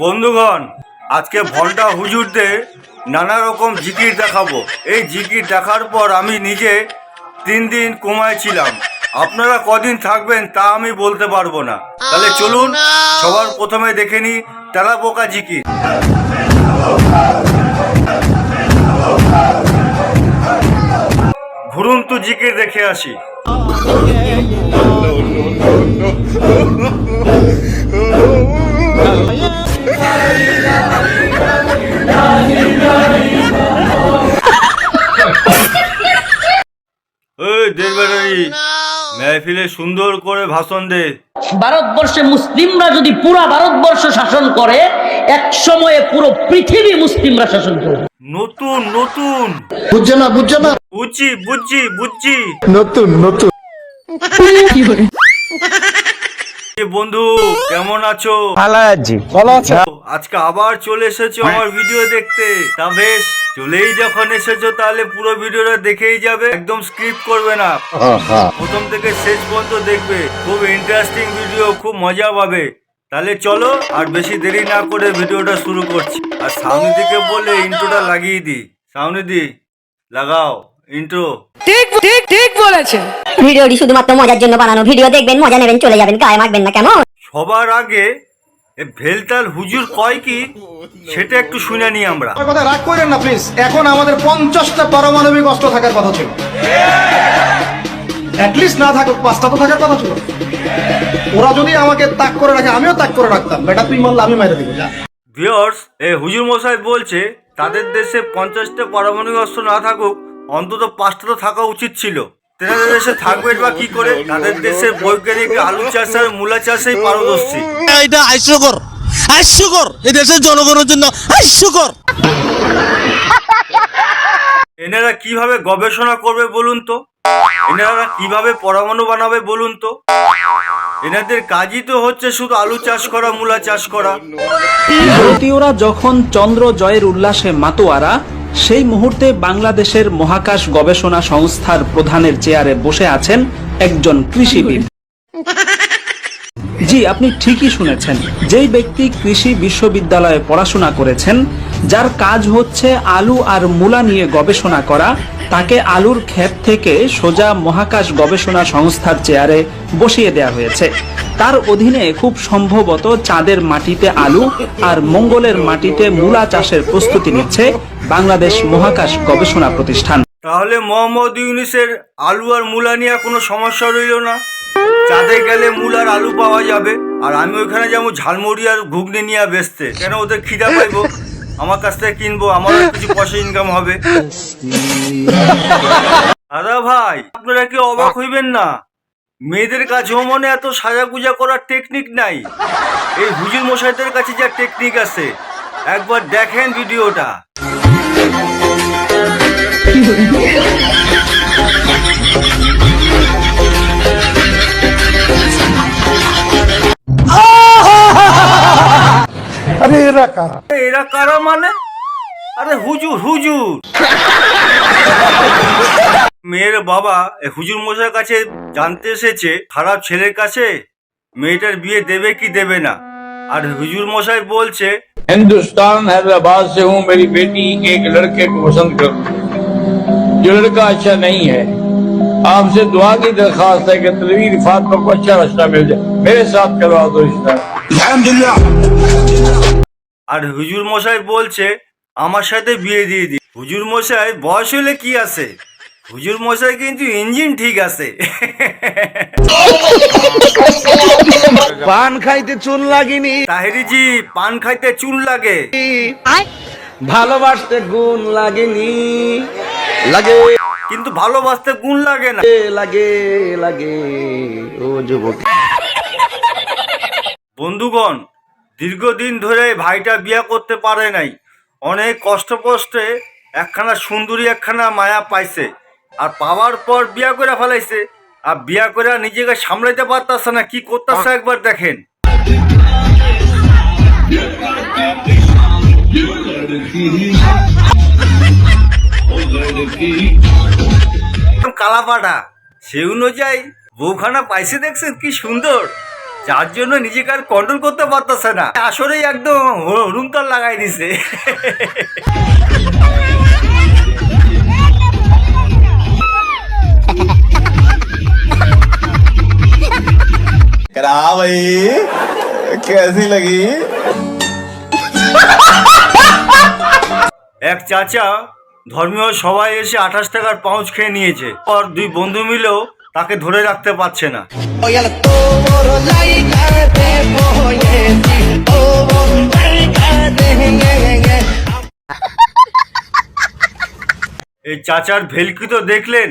বন্ধুগণ আজকে ভন্ডা হুজুরদের নানা রকম জিকির দেখাবো। এই জিকির দেখার পর আমি নিজে তিন দিন কোমায় ছিলাম। আপনারা কদিন থাকবেন তা আমি বলতে পারব না। তাহলে চলুন সবার প্রথমে দেখে নি তেলা পোকা জিকির। ঘুরুন তো জিকির দেখে আসি। দেড়বেড়ারি মেহফিলে সুন্দর করে ভাষণ দে। ভারতবর্ষে মুসলিমরা যদি পুরা ভারতবর্ষ শাসন করে এক সময়ে পুরো পৃথিবী মুসলিমরা শাসন করবে। নতুন নতুন। বুঝছে না বুঝছে না? বুঝছি বুঝছি বুঝছি। নতুন নতুন। বন্ধু কেমন আছো? ভালো আছি। ভালো আছে। আজকে আবার চলে এসেছ আমার ভিডিও দেখতে। তা বেশ চলেই যখন এসেছ তাহলে পুরো ভিডিওটা দেখেই যাবে একদম স্ক্রিপ্ট করবে না। প্রথম থেকে শেষ পর্যন্ত দেখবে খুব ইন্টারেস্টিং ভিডিও খুব মজা পাবে। তাহলে চলো আর বেশি দেরি না করে ভিডিওটা শুরু করছি। আর সামনে দিকে বলে ইন্ট্রোটা লাগিয়ে দি সামনে দি লাগাও ইন্ট্রো ঠিক ঠিক ঠিক বলেছেন ভিডিওটি শুধুমাত্র মজার জন্য বানানো। ভিডিও দেখবেন মজা নেবেন চলে যাবেন গায়ে মাখবেন না কেমন? সবার আগে ভেলতাল হুজুর কয় কি? সেটা একটু শুনে নি আমরা। কথা রাগ করেন না প্লিজ এখন আমাদের পঞ্চাশটা পারমাণবিক অস্ত্র থাকার কথা ছিল। অ্যাটলিস্ট না থাকুক পাঁচটা তো থাকার কথা ছিল। ওরা যদি আমাকে তাক করে রাখে আমিও তাক করে রাখতাম। বেটা তুই মারলে আমি মেরে দিব ভিওর্স এ হুজুর মশাই বলছে তাদের দেশে পঞ্চাশটা পারমাণবিক অস্ত্র না থাকুক অন্তত পাঁচটা তো থাকা উচিত ছিল। তেনাদের দেশে থাকবে বা কি করে? তাদের দেশে বৈজ্ঞানিক আলু চাষ আর মূলা চাষেই পারদর্শী। এটা হাস্যকর হাস্যকর। এই দেশের জনগণের জন্য হাস্যকর। এনারা কীভাবে গবেষণা করবে বলুন তো? এনারা কীভাবে পরমাণু বানাবে বলুন তো? এনাদের কাজই তো হচ্ছে শুধু আলু চাষ করা মূলা চাষ করা। ভারতীয়রা যখন চন্দ্র জয়ের উল্লাসে মাতোয়ারা সেই মুহূর্তে বাংলাদেশের মহাকাশ গবেষণা সংস্থার প্রধানের চেয়ারে বসে আছেন একজন কৃষিবিদ। জি, আপনি ঠিকই শুনেছেন। যেই ব্যক্তি কৃষি বিশ্ববিদ্যালয়ে পড়াশোনা করেছেন, যার কাজ হচ্ছে আলু আর মূলা নিয়ে গবেষণা করা, তাকে আলুর ক্ষেত থেকে সোজা মহাকাশ গবেষণা সংস্থার চেয়ারে বসিয়ে দেয়া হয়েছে। তার অধীনে খুব সম্ভবত চাঁদের মাটিতে আলু আর মঙ্গলের মাটিতে মূলা চাষের প্রস্তুতি নিচ্ছে বাংলাদেশ মহাকাশ গবেষণা প্রতিষ্ঠান। তাহলে মোহাম্মদ ইউনিসের আলু আর মূলা নিয়ে কোনো সমস্যা রইল না? চাঁদে গেলে মূল আর আলু পাওয়া যাবে। আর আমি ওইখানে যাব, ঝালমুড়ি আর ঘুগনি নিয়ে বেচতে। কেন ওদের খিদা পাইবো? আমার কাছ থেকে কিনবো আমারও কিছু পয়সা ইনকাম হবে। দাদা ভাই, আপনারা কি অবাক হইবেন না? মেয়েদের কাছেও মনে এত সাজা গুজা করার টেকনিক নাই। এই হুজুর মশাইদের কাছে যা টেকনিক আছে। একবার দেখেন ভিডিওটা এরা কারা এরা কারা মানে আরে হুজুর হুজুর মেয়ের বাবা এ হুজুর মশাইয়ের কাছে জানতে এসেছে খারাপ ছেলের কাছে মেয়েটার বিয়ে দেবে কি দেবে না আর হুজুর মশাই বলছে हिंदुस्तान हैदराबाद से हूँ मेरी बेटी एक लड़के को पसंद कर जो लड़का अच्छा नहीं है आपसे दुआ की दरखास्त है कि तलवीर फातमा को अच्छा रिश्ता मिल जाए मेरे साथ करवा दो रिश्ता আর হুজুর মশাই বলছে আমার সাথে বিয়ে দিয়ে দি হুজুর মশাই বয়স হলে কি আছে? হুজুর মশাই কিন্তু ইঞ্জিন ঠিক আছে। পান খাইতে চুন লাগিনি। তাহেরিজি পান খাইতে চুন লাগে। ভালোবাসতে গুণ লাগেনি। লাগে। কিন্তু ভালোবাসতে গুণ লাগে না। লাগে লাগে ও যুবক। বন্ধুগণ দীর্ঘদিন ধরে ভাইটা বিয়া করতে পারে নাই। অনেক কষ্ট কষ্টে একখানা সুন্দরী, একখানা মায়া পাইছে। আর পাওয়ার পর বিয়া করে ফেলাইছে। আর বিয়া করে নিজেকে সামলাইতে পারতাছে না, কি করতেছে একবার দেখেন। কালাপাটা সে অনুযায়ী বউখানা পাইছে দেখছেন, কি সুন্দর। যার জন্য নিজেকে আর কন্ট্রোল করতে পারতেছে না আসলেই একদম রুমতাল লাগাই দিছে करा भाई कैसी लगी এক চাচা ধর্মীয় সবাই এসে আঠাশ টাকার পাউচ খেয়ে নিয়েছে আর দুই বন্ধু মিলেও তাকে ধরে রাখতে পারছে না। এই চাচার ভেলকি তো দেখলেন।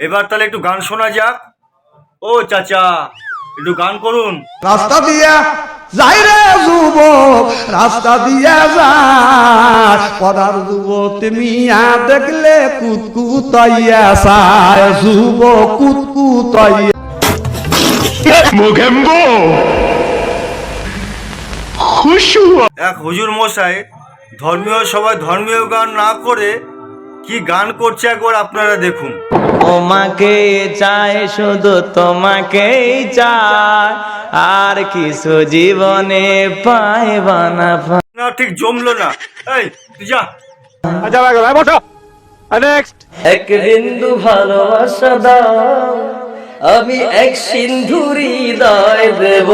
এবার তাহলে একটু গান শোনা যাক। ও চাচা একটু গান করুন। রাস্তা দিয়া যাই রে যুবক রাস্তা দিয়া যায় পদার যুবক মিয়া দেখলে কুতকুতাইয়া সায় যুবক কুতকুতাইয়া এক হুজুর মশাই ধর্মীয় সবাই ধর্মীয় গান না করে কি গান করছে একবার আপনারা দেখুন। তোমাকে চাই শুধু তোমাকেই চাই। আর কিছু জীবনে পাইবা না না ঠিক জমলো না। এই তুই যা। এক বিন্দু ভালোবাসা দাও আমি এক সিন্ধুরি হৃদয় দেব।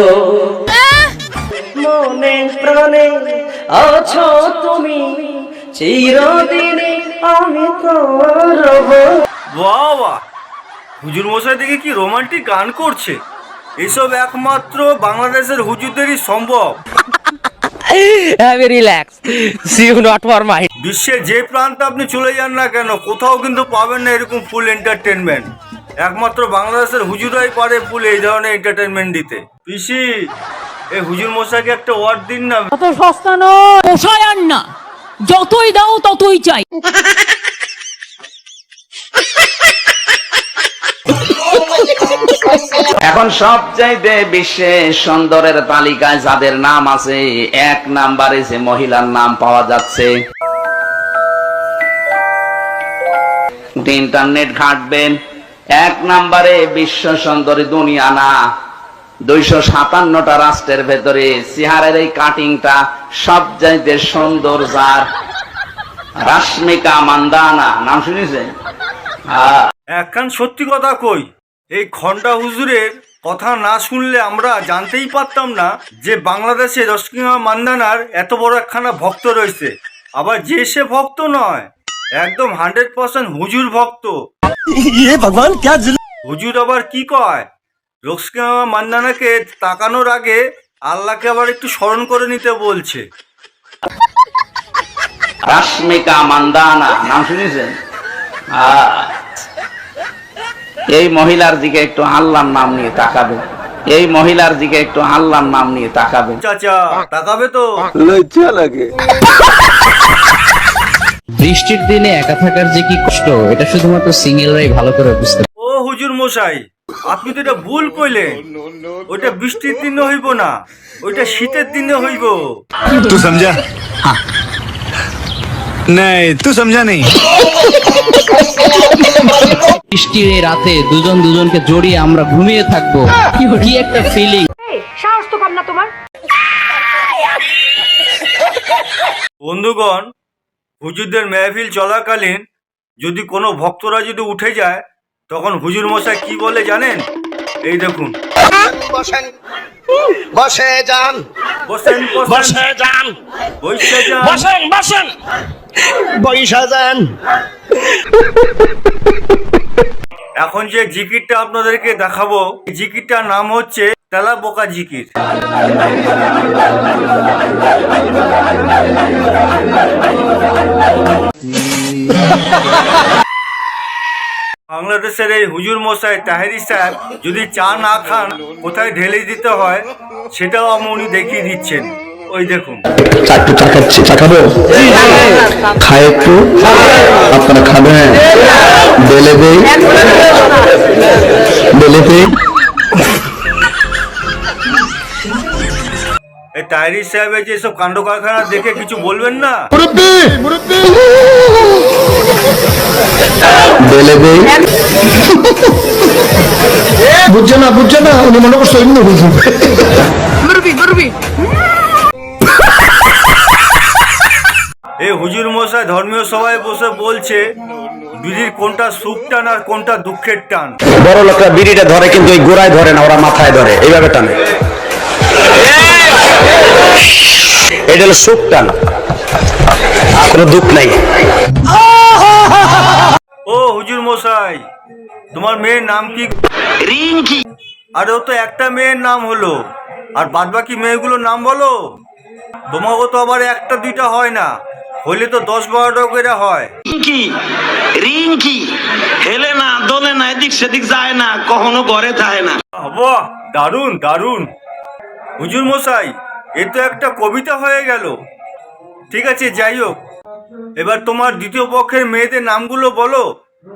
মনে প্রাণে আছো তুমি চিরদিনে আমি তোমার বাহ হুজুর মশাই দেখে কি রোমান্টিক গান করছে। এসব একমাত্র বাংলাদেশের হুজুরদেরই সম্ভব। Have relax see you not for my বিশ্বের যে প্রান্তে আপনি চলে যান না কেন কোথাও কিন্তু পাবেন না এরকম ফুল এন্টারটেনমেন্ট একমাত্র বাংলাদেশের হুজুরাই পারে ফুল এই ধরনের এন্টারটেনমেন্ট দিতে। পিসি এই হুজুর মশাইকে একটা ওয়ার্ড দিন না। অত সস্তা নয়। পোষায় আর না। যতই দাও ততই চাই। এখন সব চাইতে বিশ্বে সুন্দরের তালিকায় যাদের নাম আছে, এক নাম্বারে যে মহিলার নাম পাওয়া যাচ্ছে। ইন্টারনেট ঘাটবেন এক নাম্বারে বিশ্ব সুন্দরী দুনিয়া না, দুইশো সাতান্নটা রাষ্ট্রের ভেতরে সিহারের এই কাটিংটা সব চাইতে সুন্দর যার। রাশ্মিকা মান্দানা, নাম শুনেছেন? একখান সত্যি কথা কই, এই খন্ডা হুজুরের কথা না শুনলে আমরা জানতেই পারতাম না যে বাংলাদেশে রশ্মিমা মান্দানার এত বড় একখানা ভক্ত রয়েছে। আবার যে সে ভক্ত নয় একদম হান্ড্রেড পার্সেন্ট হুজুর ভক্ত। ইয়ে ভগবান হুজুর আবার কি কয়? রশ্মিমা মান্দানাকে তাকানোর আগে আল্লাহকে আবার একটু স্মরণ করে নিতে বলছে। রশ্মিকা মান্দানা নাম শুনেছেন? আহ এই মহিলার দিকে একটু আল্লাহর নাম নিয়ে তাকাবে। এই মহিলার দিকে একটু আল্লাহর নাম নিয়ে তাকাবে। চাচা তাকাবে তো। লজ্জা লাগে। বৃষ্টির দিনে একা থাকার যে কি কষ্ট এটা শুধুমাত্র সিঙ্গেলরাই ভালো করে বুঝতে ও হুজুর মশাই আপনি তো এটা ভুল কইলেন। ওইটা বৃষ্টির দিনে হইব না ওইটা শীতের দিনে হইব। তুই সমঝা নাই তুই সমঝা নেই বৃষ্টির এই রাতে দুজন দুজনকে জড়িয়ে আমরা ঘুমিয়ে থাকব। কি একটা ফিলিং সাহস তো কম না তোমার। বন্ধুগণ হুজুরদের মেহফিল চলাকালীন যদি কোনো ভক্তরা যদি উঠে যায় তখন হুজুর মশাই কি বলে জানেন? এই দেখুন। বসেন বসে যান। বসেন বসে যান। বসে যান। এখন যে জিকিরটা আপনাদেরকে দেখাবো জিকিরটার নাম হচ্ছে তেলা বোকা জিকির। বাংলাদেশের এই হুজুর মশাই তাহেরি সাহেব যদি চা না খান, কোথায় ঢেলে দিতে হয়, সেটাও আমি উনি দেখিয়ে দিচ্ছেন। ওই দেখুন। চাকরি চাকাচ্ছি চাকাবো খায় একটু। আপনারা খাবেন? বেলে দেই। বেলে দেই। এই তাহেরি সাহেবের যে সব কাণ্ড কারখানা দেখে কিছু বলবেন না? বেলে দেই। বুঝছে না বুঝছে না উনি মনে করছে অন্য হুজুর হুজুর মশাই ধর্মীয় সভায় বসে বলছে বিড়ির কোনটা সুখ টান আর কোনটা দুঃখের টান। বড় লোকরা বিড়িটা ধরে কিন্তু ওই গোড়ায় ধরে না ওরা মাথায় ধরে। এইভাবে টানে। এটা হলো সুখ টান। কোনো দুঃখ নাই। ও হুজুর মশাই তোমার মেয়ের নাম কি? রিঙ্কি। আরে ও তো একটা মেয়ের নাম হলো। আর বাদবাকি মেয়েগুলোর নাম বলো? তোমাকে তো আবার একটা দুইটা হয় না। হইলে তো দশ বারোটা করে হয়। রিঙ্কি রিঙ্কি হেলে না দোলে না এদিক সেদিক যায় না কখনো ঘরে থাকে না। বাহ দারুণ দারুণ। হুজুর মশাই এ তো একটা কবিতা হয়ে গেল। ঠিক আছে যাই হোক। এবার তোমার দ্বিতীয় পক্ষের মেয়েদের নামগুলো বলো।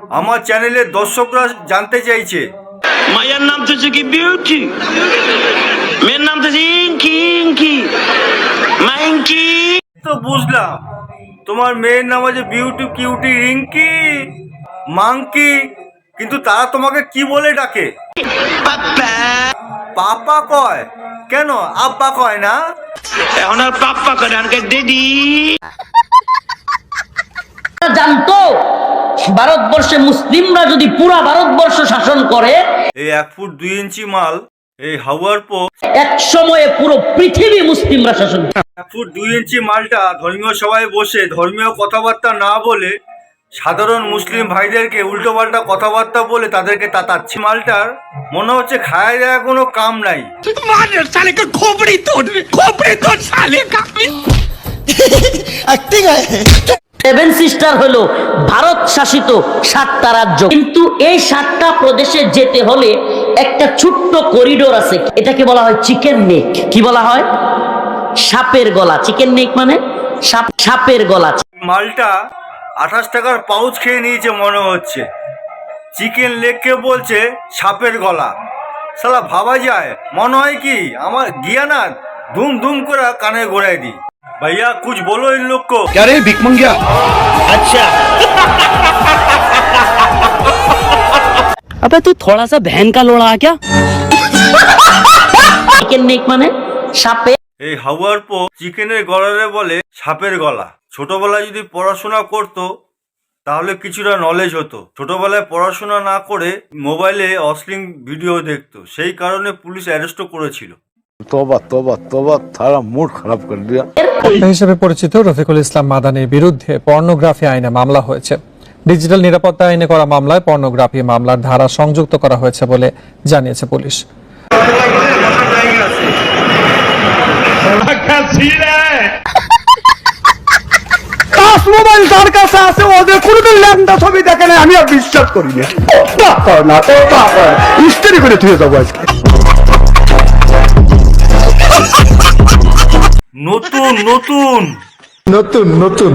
আমার চ্যানেলের দর্শকরা জানতে চাইছে। মায়ের নাম তো কি বিউটি। মেয়ের নাম তো ইঙ্কি ইঙ্কি। মাইঙ্কি তো বুঝলাম। তোমার মেয়ের নাম আছে বিউটি কিউটি রিঙ্কি মাংকি কিন্তু তারা তোমাকে কি বলে ডাকে? পাপা কয়। কেন? আব্বা কয় না? এখন আর পাপ্পা করে আনকে ডেডি জানতো ভারতবর্ষে মুসলিমরা যদি পুরা ভারতবর্ষ শাসন করে এই এক ফুট দুই ইঞ্চি মাল এই হাওয়ার পো এক সময়ে পুরো পৃথিবী মুসলিমরা শাসন করবে। ফুট দুই ইঞ্চি মালটা ধর্মীয় সভায় বসে ধর্মীয় কথাবার্তা না বলে সাধারণ মুসলিম ভাইদেরকে উল্টো পাল্টা কথাবার্তা বলে তাদেরকে তাতাচ্ছি মালটার মনে হচ্ছে খায় দেওয়া কোনো কাম নাই। সেভেন সিস্টার হলো ভারত শাসিত সাতটা রাজ্য। কিন্তু এই সাতটা প্রদেশে যেতে হলে একটা ছোট্ট করিডোর আছে। এটাকে বলা হয় চিকেন নেক কি বলা হয়? সাপের গলা চিকেন নেক মানে সাপ সাপের গলা মালটা আঠাশ টাকার পাউচ খেয়ে নিয়েছে মনে হচ্ছে চিকেন লেগকে বলছে সাপের গলা সালা ভাবা যায় মনে হয় কি আমার গিয়া না ধুম ধুম করে কানে ঘোরাই দি ভাইয়া কুছ বলো इन लोग को क्या रे भिक मंगिया अबे तू थोड़ा सा बहन का लोड़ा आ क्या চিকেন নেক মানে সাপে এই হাওয়ার পো চিকেনের গলারে বলে সাপের গলা। ছোটবেলায় যদি পড়াশোনা করতো তাহলে কিছুটা নলেজ হতো। ছোটবেলায় পড়াশোনা না করে মোবাইলে অশ্লীল ভিডিও দেখতো। সেই কারণে পুলিশ অ্যারেস্টও করেছিল। তোবা তোবা তোবা তারা মুড খারাপ করে হিসেবে পরিচিত রফিকুল ইসলাম মাদানির বিরুদ্ধে পর্নোগ্রাফি আইনে মামলা হয়েছে। ডিজিটাল নিরাপত্তা আইনে করা মামলায় পর্নোগ্রাফি মামলার ধারা সংযুক্ত করা হয়েছে বলে জানিয়েছে পুলিশ। মোবাইল তার কাছে আছে ওদের কোনোদিন ল্যাংটা ছবি দেখে নাই আমি আর বিশ্বাস করি না। না তো করে তুই যাব আজকে। নতুন নতুন। নতুন নতুন।